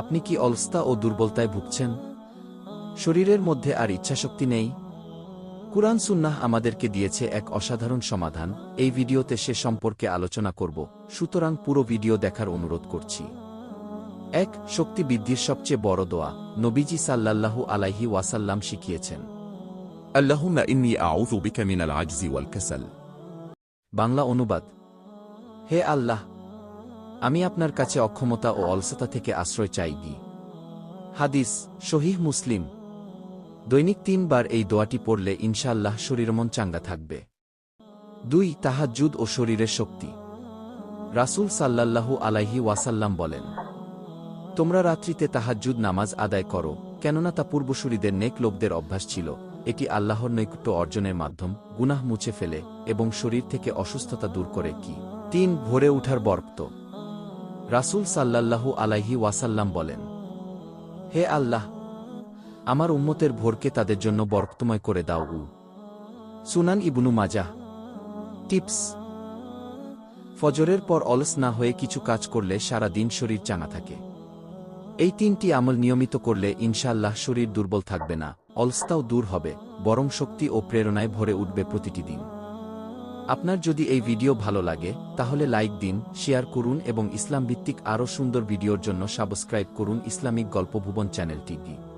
আপনি কি অলস্তা ও দুর্বলতায় ভুগছেন? শরীরের মধ্যে আর ইচ্ছাশক্তি নেই। কুরআন সুন্নাহ আমাদেরকে দিয়েছে এক অসাধারণ সমাধান। এই ভিডিওতে সে সম্পর্কে আলোচনা করব। সুতরাং পুরো ভিডিও দেখার অনুরোধ করছি। এক শক্তি বৃদ্ধির সবচেয়ে বড় দোয়া। নবীজি সাল্লাল্লাহু আলাইহি ওয়াসাল্লাম শিখিয়েছেন। বাংলা অনুবাদ। হে আল্লাহ আমি আপনার কাছে অক্ষমতা ও অলসতা থেকে আশ্রয় চাইবি হাদিস শহীহ মুসলিম। দৈনিক তিনবার এই দোয়াটি পড়লে ইনশাআল্লাহ শরীরমন চাঙ্গা থাকবে। দুই, তাহাজ্জুদ ও শরীরের শক্তি। রাসূল সাল্লাল্লাহু আলাইহি ওয়াসাল্লাম বলেন, তোমরা রাত্রিতে তাহাজ্জুদ নামাজ আদায় করো, কেননা তা পূর্বসূরীদের নেক লোকদের অভ্যাস ছিল। এটি আল্লাহর নৈকট্য অর্জনের মাধ্যম, গুনাহ মুছে ফেলে এবং শরীর থেকে অসুস্থতা দূর করে কি? তিন, ভোরে উঠার বরক্ত রাসূল সাল্লাল্লাহু আলাইহি ওয়াসাল্লাম বলেন, হে আল্লাহ, আমার উম্মতের ভোরকে তাদের জন্য বরক্তময় করে দাও। উ সুনান ইবনু মাজাহ, টিপস, ফজরের পর অলস না হয়ে কিছু কাজ করলে সারা দিন শরীর চাঙা থাকে। এই তিনটি আমল নিয়মিত করলে ইনশাল্লাহ শরীর দুর্বল থাকবে না, অলস্তাও দূর হবে, বরং শক্তি ও প্রেরণায় ভরে উঠবে প্রতিটি দিন। আপনার যদি এই ভিডিও ভালো লাগে, তাহলে লাইক দিন, শেয়ার করুন এবং ইসলাম ভিত্তিক আরও সুন্দর ভিডিওর জন্য সাবস্ক্রাইব করুন ইসলামিক গল্প ভুবন চ্যানেলটি